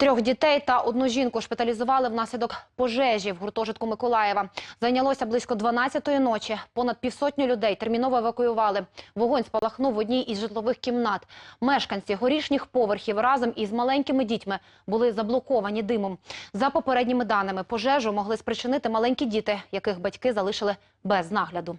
Трьох дітей та одну жінку шпиталізували внаслідок пожежі в гуртожитку Миколаєва. Зайнялося близько 12-ї ночі. Понад півсотні людей терміново евакуювали. Вогонь спалахнув в одній із житлових кімнат. Мешканці горішніх поверхів разом із маленькими дітьми були заблоковані димом. За попередніми даними, пожежу могли спричинити маленькі діти, яких батьки залишили без нагляду.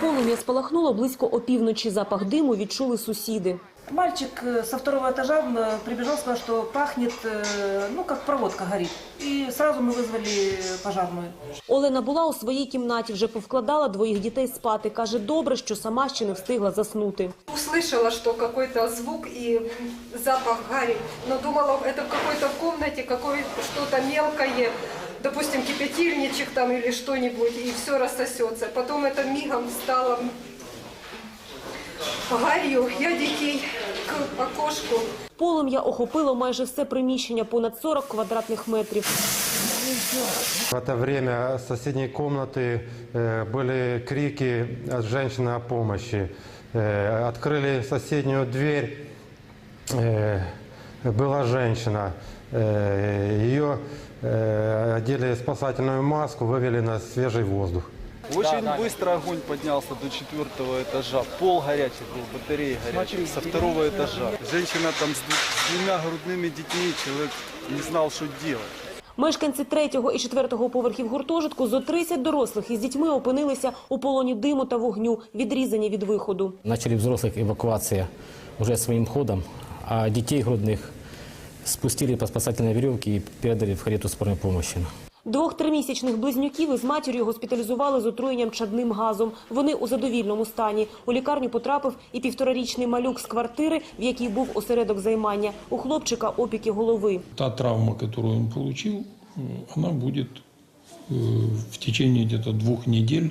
Полум'я спалахнуло близько опівночі. Запах диму відчули сусіди. Мальчик э, со второго этажа э, прибежал, сказал, что пахнет, э, ну, как проводка горит. И сразу мы вызвали пожарную. Олена була у своїй кімнаті, вже повкладала двоїх дітей спати. Каже, добре, що сама ще не встигла заснути. Услышала, что какой-то звук и запах гари, но думала, это в какой-то в комнате, какое что-то мелкое, допустим, кипятильничек там или что-нибудь, и все рассосется. Потом это мигом стало гарью. Я детей к окошку Полум'я охопило майже все приміщення, понад 40 квадратних метрів. В это время с соседней комнаты э, были крики от женщины о помощи. Э, Открыли соседнюю дверь, э, была женщина. Э, Ее э, одели спасательную маску, вывели на свежий воздух. Очень быстро огонь поднялся до четвертого этажа. Пол горячий был, батареи горячие. Со второго этажа. Женщина там с, дву- с двумя грудными детьми, человек не знал, что делать. Мешканці третього і четвертого поверхів гуртожитку зо 30 дорослих із дітьми опинилися у полоні диму та вогню, відрізані від виходу. Начали взрослых эвакуация уже своим ходом, а детей грудных спустили по спасательной веревке и передали в карету скорой помощи. Двох тримісячних близнюків із матір'ю госпіталізували з отруєнням чадним газом. Вони у задовільному стані. У лікарню потрапив і півторарічний малюк з квартири, в якій був осередок займання. У хлопчика опіки голови. та травма, которую он получил, э, она будет э, в течение где-то двух недель.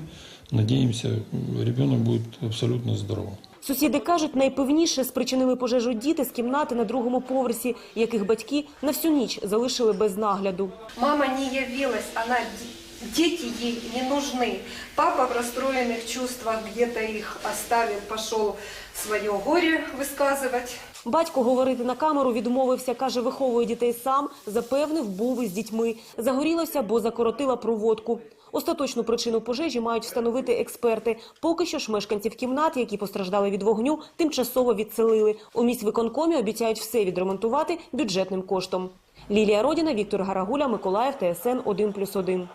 Надеемся, э, ребенок будет абсолютно здоровым. Сусіди кажуть, найпевніше спричинили пожежу діти з кімнати на другому поверсі, яких батьки на всю ніч залишили без нагляду. Мама не явилась, она, дети ей не нужны. Папа в расстроенных чувствах где-то их оставил, пошел свое горе высказывать. Батько говорити на камеру відмовився, каже, виховує дітей сам, запевнив, був із дітьми. Загорілося, бо закоротила проводку. Остаточну причину пожежі мають встановити експерти. Поки що ж мешканців кімнат, які постраждали від вогню, тимчасово відселили. У міськвиконкомі обіцяють все відремонтувати бюджетним коштом. Лілія Родіна, Віктор Гарагуля, Миколаїв, ТСН 1+,1.